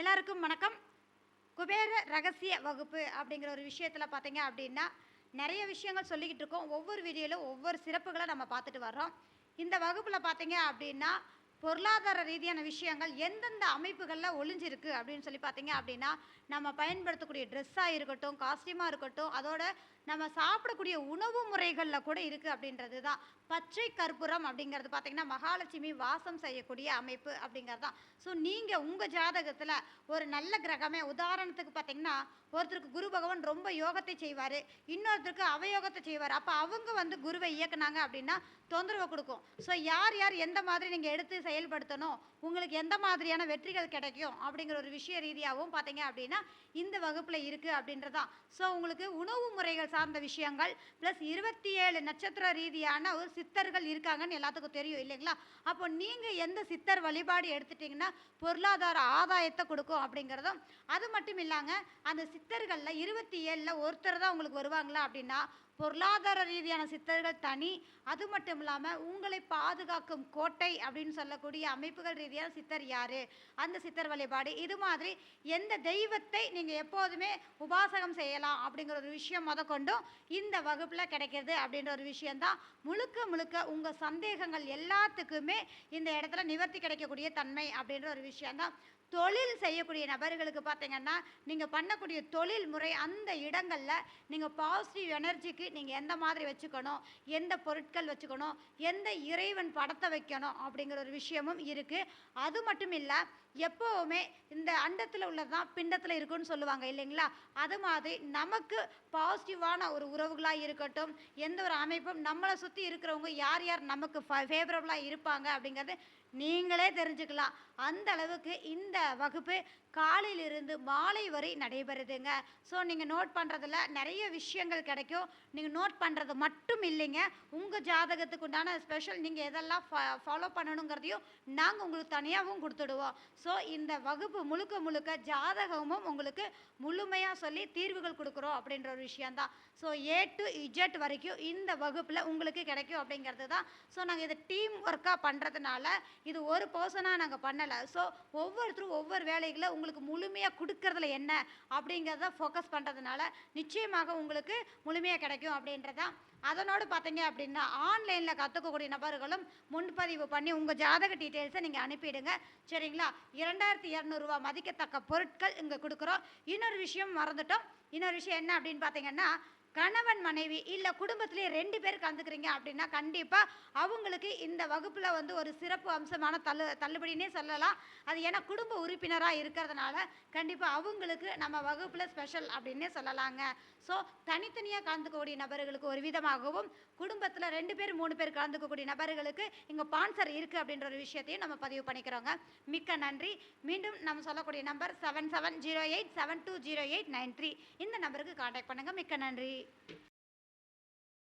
எல்லாருக்கும் வணக்கம். குபேர ரகசிய வகுப்பு அப்படிங்கிற ஒரு விஷயத்தில் பார்த்தீங்க அப்படின்னா நிறைய விஷயங்கள் சொல்லிக்கிட்டு இருக்கோம். ஒவ்வொரு வீடியோவிலும் ஒவ்வொரு சிறப்புகளை நம்ம பார்த்துட்டு வர்றோம். இந்த வகுப்பில் பார்த்தீங்க அப்படின்னா பொருளாதார ரீதியான விஷயங்கள் எந்தெந்த அமைப்புகளில் ஒளிஞ்சிருக்கு அப்படின்னு சொல்லி பார்த்தீங்க அப்படின்னா நம்ம பயன்படுத்தக்கூடிய ட்ரெஸ்ஸாக இருக்கட்டும் காஸ்டியூமாக இருக்கட்டும் அதோட நம்ம சாப்பிடக்கூடிய உணவு முறைகளில் கூட இருக்குது அப்படின்றது தான் பச்சை கற்பூரம் அப்படிங்கிறது பார்த்தீங்கன்னா மகாலட்சுமி வாசம் செய்யக்கூடிய அமைப்பு அப்படிங்கிறது தான் ஸோ நீங்கள் உங்கள் ஜாதகத்தில் ஒரு நல்ல கிரகமே உதாரணத்துக்கு பார்த்தீங்கன்னா ஒருத்தருக்கு குரு பகவான் ரொம்ப யோகத்தை செய்வார் இன்னொருத்தருக்கு அவயோகத்தை செய்வார். அப்போ அவங்க வந்து குருவை இயக்குனாங்க அப்படின்னா தொந்தரவு கொடுக்கும். ஸோ யார் யார் எந்த மாதிரி நீங்கள் எடுத்து செயல்படுத்தணும் உங்களுக்கு எந்த மாதிரியான வெற்றிகள் கிடைக்கும் அப்படிங்கிற ஒரு விஷய ரீதியாகவும் பார்த்தீங்க அப்படின்னா இந்த வகுப்பில் இருக்குது அப்படின்றதான். ஸோ உங்களுக்கு உணவு முறைகள் சார்ந்த விஷயங்கள் ப்ளஸ் இருபத்தி ஏழு நட்சத்திர ரீதியான ஒரு சித்தர்கள் இருக்காங்கன்னு எல்லாத்துக்கும் தெரியும் இல்லைங்களா? அப்போ நீங்கள் எந்த சித்தர் வழிபாடு எடுத்துட்டிங்கன்னா பொருளாதார ஆதாயத்தை கொடுக்கும் அப்படிங்கிறதும் அது மட்டும் இல்லாங்க அந்த சித்தர்களில் இருபத்தி ஏழில் ஒருத்தர் தான் உங்களுக்கு வருவாங்களா அப்படின்னா பொருளாதார ரீதியான சித்தர்கள் தனி. அது மட்டும் இல்லாமல் உங்களை பாதுகாக்கும் கோட்டை அப்படின்னு சொல்லக்கூடிய அமைப்புகள் ரீதியான சித்தர் யார்? அந்த சித்தர் வழிபாடு. இது மாதிரி எந்த தெய்வத்தை நீங்கள் எப்போதுமே உபாசகம் செய்யலாம் அப்படிங்கிற ஒரு விஷயம் முத கொண்டும் இந்த வகுப்பில் கிடைக்கிறது அப்படின்ற ஒரு விஷயந்தான் முழுக்க முழுக்க உங்கள் சந்தேகங்கள் எல்லாத்துக்குமே இந்த இடத்துல நிவர்த்தி கிடைக்கக்கூடிய தன்மை அப்படின்ற ஒரு விஷயந்தான் தொழில் செய்யக்கூடிய நபர்களுக்கு பார்த்தீங்கன்னா நீங்கள் பண்ணக்கூடிய தொழில் முறை அந்த இடங்களில் நீங்கள் பாசிட்டிவ் எனர்ஜிக்கு நீங்கள் எந்த மாதிரி வச்சுக்கணும் எந்த பொருட்கள் வச்சுக்கணும் எந்த இறைவன் படத்தை வைக்கணும் அப்படிங்கிற ஒரு விஷயமும் இருக்குது அது மட்டும் இல்லை எப்போவுமே இந்த அண்டத்தில் உள்ளது தான் பிண்டத்தில் இருக்குன்னு சொல்லுவாங்க இல்லைங்களா? அது மாதிரி நமக்கு பாசிட்டிவான ஒரு உறவுகளாக இருக்கட்டும் எந்த ஒரு அமைப்பும் நம்மளை சுற்றி இருக்கிறவங்க யார் யார் நமக்கு ஃபேவரபுளாக இருப்பாங்க அப்படிங்கிறது நீங்களே தெரிஞ்சுக்கலாம். அந்த அளவுக்கு இந்த வகுப்பு காலையிலிருந்து மாலை வரை நடைபெறுதுங்க. ஸோ நீங்கள் நோட் பண்ணுறதுல நிறைய விஷயங்கள் கிடைக்கும். நீங்கள் நோட் பண்ணுறது மட்டும் இல்லைங்க. உங்கள் ஜாதகத்துக்கு உண்டான ஸ்பெஷல் நீங்கள் எதெல்லாம் ஃபாலோ பண்ணணுங்கிறதையும் நாங்கள் உங்களுக்கு தனியாகவும் கொடுத்துடுவோம். ஸோ இந்த வகுப்பு முழுக்க முழுக்க ஜாதகமும் உங்களுக்கு முழுமையாக சொல்லி தீர்வுகள் கொடுக்குறோம் அப்படின்ற ஒரு விஷயந்தான் ஸோ ஏ டு இஜட் வரைக்கும் இந்த வகுப்பில் உங்களுக்கு கிடைக்கும் அப்படிங்கிறது தான் ஸோ நாங்கள் இதை டீம் ஒர்க்காக பண்ணுறதுனால இது ஒரு பர்சனாக நாங்கள் பண்ணலை. ஸோ ஒவ்வொருத்தரும் ஒவ்வொரு வேலைகளை உங்களுக்கு முழுமையாக கொடுக்கறதுல என்ன அப்படிங்கிறத ஃபோக்கஸ் பண்ணுறதுனால நிச்சயமாக உங்களுக்கு முழுமையாக கிடைக்கும் அப்படின்றதான் அதனோடு பார்த்தீங்க அப்படின்னா ஆன்லைனில் கற்றுக்கக்கூடிய நபர்களும் முன்பதிவு பண்ணி உங்கள் ஜாதக டீட்டெயில்ஸை நீங்கள் அனுப்பிடுங்க. சரிங்களா? இரண்டாயிரத்தி இரநூறுவா மதிக்கத்தக்க பொருட்கள் இங்கே கொடுக்குறோம். இன்னொரு விஷயம் மறந்துட்டோம். இன்னொரு விஷயம் என்ன அப்படின்னு பார்த்தீங்கன்னா கணவன் மனைவி இல்லை குடும்பத்திலேயே ரெண்டு பேர் கலந்துக்கிறீங்க அப்படின்னா கண்டிப்பாக அவங்களுக்கு இந்த வகுப்பில் வந்து ஒரு சிறப்பு அம்சமான தள்ளு தள்ளுபடினே சொல்லலாம். அது ஏன்னா குடும்ப உறுப்பினராக இருக்கிறதுனால கண்டிப்பாக அவங்களுக்கு நம்ம வகுப்பில் ஸ்பெஷல் அப்படின்னே சொல்லலாங்க. ஸோ தனித்தனியாக கலந்துக்கக்கூடிய நபர்களுக்கு ஒரு விதமாகவும் குடும்பத்தில் ரெண்டு பேர் மூணு பேர் கலந்துக்கக்கூடிய நபர்களுக்கு இங்கே பான்சர் இருக்குது அப்படின்ற ஒரு விஷயத்தையும் நம்ம பதிவு பண்ணிக்கிறோங்க. மிக்க நன்றி. மீண்டும் நம்ம சொல்லக்கூடிய number seven seven zero eight seven two zero eight nine three இந்த நம்பருக்கு காண்டாக்ட் பண்ணுங்கள் மிக்க நன்றி. Bye.